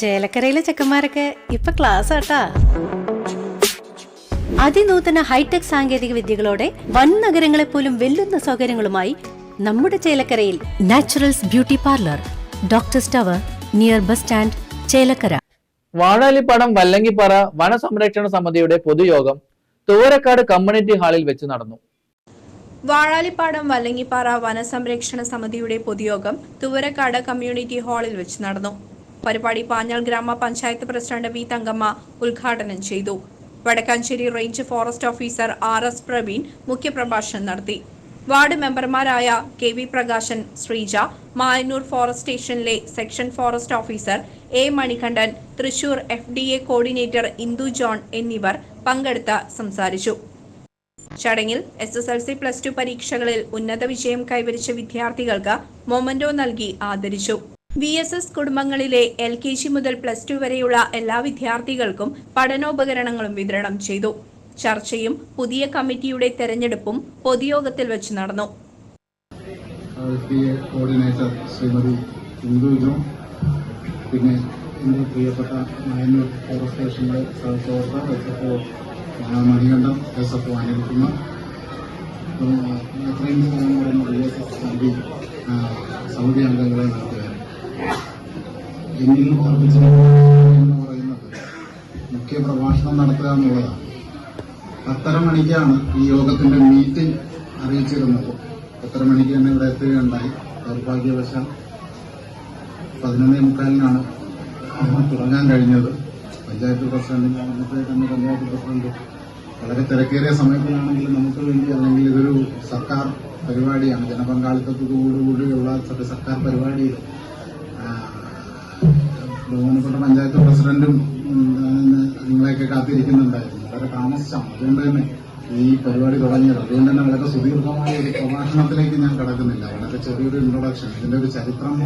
ചേലക്കരയിലെ ചെക്കന്മാരൊക്കെ ഇപ്പൊ ക്ലാസ് ആട്ടാ. അതിനൂതന ഹൈടെക് സാങ്കേതിക വിദ്യകളോടെ വൻ നഗരങ്ങളെ പോലും വെല്ലുന്ന സൗകര്യങ്ങളുമായി നമ്മുടെ ചേലക്കരയിൽ Naturals beauty parlour doctor tower near bus stand Chelakkara. Vazhalippadam Vallangippara വനസംരക്ഷണ സമിതിയുടെ പൊതുയോഗം തൂവരക്കാട് കമ്മ്യൂണിറ്റി ഹാളിൽ വെച്ച് നടന്നു. വാഴാലിപ്പാടം വല്ലങ്ങിപ്പാറ വനസംരക്ഷണ സമിതിയുടെ പൊതുയോഗം തുവരക്കാട് കമ്മ്യൂണിറ്റി ഹാളിൽ വെച്ച് നടന്നു. പരിപാടി പാഞ്ഞാൾ ഗ്രാമപഞ്ചായത്ത് പ്രസിഡന്റ് വി തങ്കമ്മ ഉദ്ഘാടനം ചെയ്തു. Vadakkanchery range forest officer R S Praveen മുഖ്യപ്രഭാഷണം നടത്തി. വാർഡ് മെമ്പർമാരായ K V Prakashan Sreeja Mayannur forest സ്റ്റേഷനിലെ section forest officer A Manikandan Thrissur F D A coordinator Indu John എന്നിവർ പങ്കെടുത്ത് സംസാരിച്ചു. ചടങ്ങിൽ S S L C plus two പരീക്ഷകളിൽ ഉന്നത വിജയം കൈവരിച്ച വിദ്യാർത്ഥികൾക്ക് മൊമന്റോ നൽകി ആദരിച്ചു. വി എസ് എസ് കുടുംബങ്ങളിലെ എൽ കെ ജി മുതൽ പ്ലസ് ടു വരെയുള്ള എല്ലാ വിദ്യാർത്ഥികൾക്കും പഠനോപകരണങ്ങളും വിതരണം ചെയ്തു. ചർച്ചയും പുതിയ കമ്മിറ്റിയുടെ തെരഞ്ഞെടുപ്പും പൊതുയോഗത്തിൽ വെച്ച് നടന്നു. കോർഡിനേറ്റർ ശ്രീമതി പിന്നെ പ്രിയപ്പെട്ട മായന്നൂർ അംഗങ്ങളെ നടത്തുകയാണ് എന്നിൽ അർപ്പിച്ചിരിക്കുന്നത് എന്ന് പറയുന്നത് മുഖ്യ പ്രഭാഷണം നടത്തുക എന്നുള്ളതാണ്. പത്തര മണിക്കാണ് ഈ യോഗത്തിന്റെ മീറ്റിംഗ് അറിയിച്ചിരുന്നത്. പത്തര മണിക്ക് തന്നെ ഇവിടെ എത്തുകയുണ്ടായി. ദൗർഭാഗ്യവശാൽ പതിനൊന്നേ മുക്കാലിനാണ് തുടങ്ങാൻ കഴിഞ്ഞത്. പഞ്ചായത്ത് പ്രസിഡന്റ് അന്നത്തെ തന്നെ പഞ്ചായത്ത് പ്രസിഡന്റ് വളരെ തിരക്കേറിയ സമയത്തിലാണെങ്കിലും നമുക്ക് വേണ്ടി അല്ലെങ്കിൽ ഇതൊരു സർക്കാർ പരിപാടിയാണ്. ജനപങ്കാളിത്തത്തോടുകൂടിയുള്ള സർക്കാർ പരിപാടിയിൽ ബഹുമാനപ്പെട്ട പഞ്ചായത്ത് പ്രസിഡന്റും നിങ്ങളെയൊക്കെ കാത്തിരിക്കുന്നുണ്ടായിരുന്നു. വളരെ താമസിച്ചാണ്. അതുകൊണ്ട് തന്നെ ഈ പരിപാടി തുടങ്ങിയത്. അതുകൊണ്ട് തന്നെ വളരെ സുദീർഘമായ ഒരു പ്രഭാഷണത്തിലേക്ക് ഞാൻ കടക്കുന്നില്ല. വളരെ ചെറിയൊരു ഇൻട്രൊഡക്ഷൻ ഇതിന്റെ ഒരു ചരിത്രം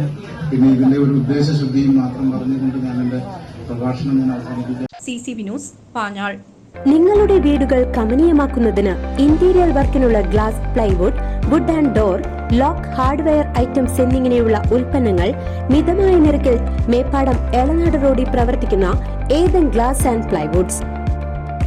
പിന്നെ ഇതിന്റെ ഒരു ഉദ്ദേശശുദ്ധിയും മാത്രം പറഞ്ഞുകൊണ്ട് ഞാൻ എന്റെ പ്രഭാഷണം ഞാൻ അവസാനിപ്പിക്കാം. C C Vinos Panjal. നിങ്ങളുടെ വീടുകൾ കമനീയമാക്കുന്നതിന് interior വർക്കിനുള്ള glass plywood wood and door lock hardware items എന്നിങ്ങനെയുള്ള ഉൽപ്പന്നങ്ങൾ മിതമായ നിരക്കിൽ മേപ്പാടം എളനാട് റോഡിൽ പ്രവർത്തിക്കുന്ന ഏതൻ ഗ്ലാസ് ആൻഡ് പ്ലൈവുഡ്സ്